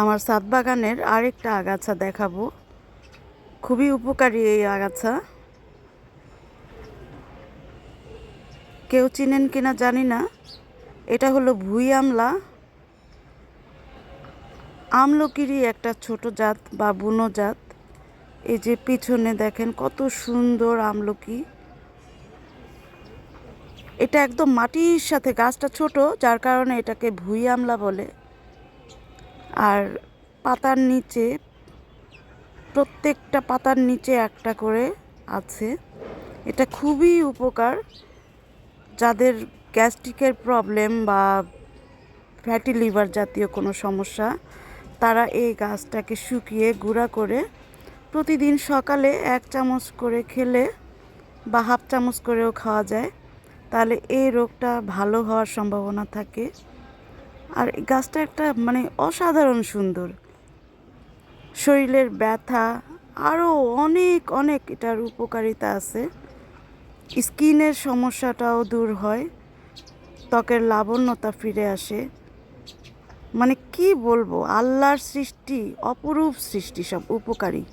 আমার ছাদ বাগানের আরেকটা আগাছা দেখাবো। খুবই উপকারী এই আগাছা। কেউ চিনেন কিনা জানি না। এটা হলো ভুই আমলা। আমলকিরই একটা ছোট জাত বা বুনো জাত। এই যে পিছনে দেখেন কত সুন্দর আমলকি। এটা একদম মাটির সাথে, গাছটা ছোট, যার কারণে এটাকে ভুই আমলা বলে। আর পাতার নিচে, প্রত্যেকটা পাতার নিচে একটা করে আছে। এটা খুবই উপকার। যাদের গ্যাস্ট্রিকের প্রবলেম বা ফ্যাটি লিভার জাতীয় কোনো সমস্যা, তারা এই গাছটাকে শুকিয়ে গুঁড়া করে প্রতিদিন সকালে এক চামচ করে খেলে বা হাফ চামচ করেও খাওয়া যায়। তাহলে এই রোগটা ভালো হওয়ার সম্ভাবনা থাকে। আর গাছটা একটা মানে অসাধারণ সুন্দর। শরীরের ব্যথা আরও অনেক অনেক এটার উপকারিতা আছে। স্কিনের সমস্যাটাও দূর হয়, ত্বকের লাবণ্যতা ফিরে আসে। মানে কি বলব, আল্লাহর সৃষ্টি, অপরূপ সৃষ্টি, সব উপকারী।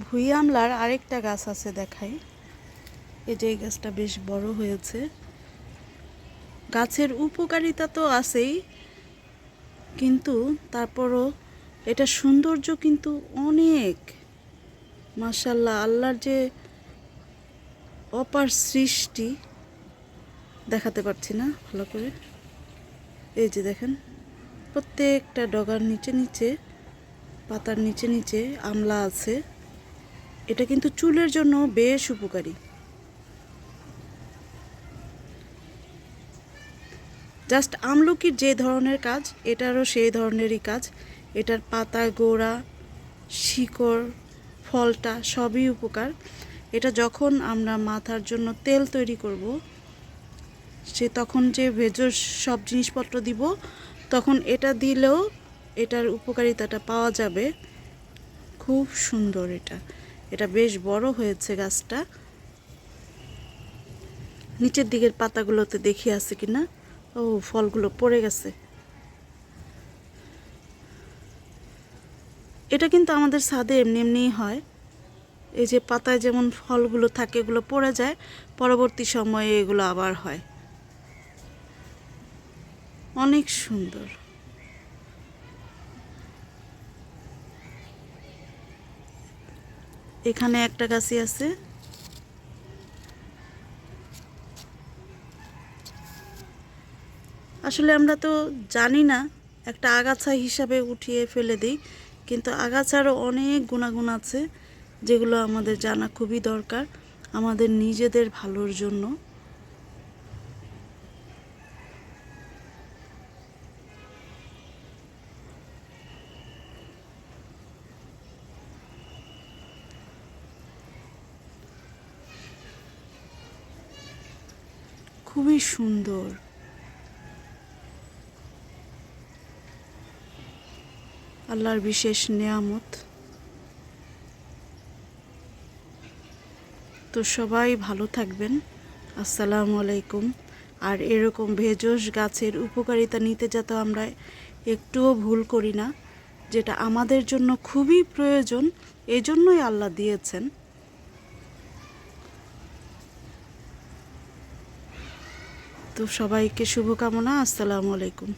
ভুই আমলার আরেকটা গাছ আছে দেখাই। এই যে গাছটা বেশ বড় হয়েছে। গাছের উপকারিতা তো আছেই, কিন্তু তারপরও এটা সৌন্দর্য কিন্তু অনেক। মাশাল্লাহ আল্লাহর যে অপার সৃষ্টি, দেখাতে পারছি না ভালো করে। এই যে দেখেন, প্রত্যেকটা ডগার নিচে নিচে, পাতার নিচে নিচে আমলা আছে। এটা কিন্তু চুলের জন্য বেশ উপকারী। জাস্ট আমলকির যে ধরনের কাজ, এটারও সেই ধরনেরই কাজ। এটার পাতা, গোড়া, শিকড়, ফলটা সবই উপকার। এটা যখন আমরা মাথার জন্য তেল তৈরি করব, সে তখন যে ভেজর সব জিনিসপত্র দিব, তখন এটা দিলেও এটার উপকারিতাটা পাওয়া যাবে। খুব সুন্দর এটা। এটা বেশ বড় হয়েছে গাছটা। নিচের দিকের পাতাগুলোতে দেখি আছে কিনা। ও, ফলগুলো পড়ে গেছে। এটা কিন্তু আমাদের ছাদে এমনি এমনিই হয়। এই যে পাতায় যেমন ফলগুলো থাকে, এগুলো পড়ে যায়, পরবর্তী সময়ে এগুলো আবার হয়। অনেক সুন্দর। এখানে একটা গাছই আছে। আসলে আমরা তো জানি না, একটা আগাছা হিসাবে উঠিয়ে ফেলে দিই, কিন্তু আগাছারও অনেক গুণাগুণ আছে, যেগুলো আমাদের জানা খুবই দরকার, আমাদের নিজেদের ভালোর জন্য। খুবই সুন্দর। আল্লাহর বিশেষ নেয়ামত। তো সবাই ভালো থাকবেন। আসসালামু আলাইকুম। আর এরকম ভেষজ গাছের উপকারিতা নিতে যাতে আমরা একটুও ভুল করি না, যেটা আমাদের জন্য খুবই প্রয়োজন, এজন্যই আল্লাহ দিয়েছেন। তো সবাইকে শুভকামনা। আসসালামু আলাইকুম।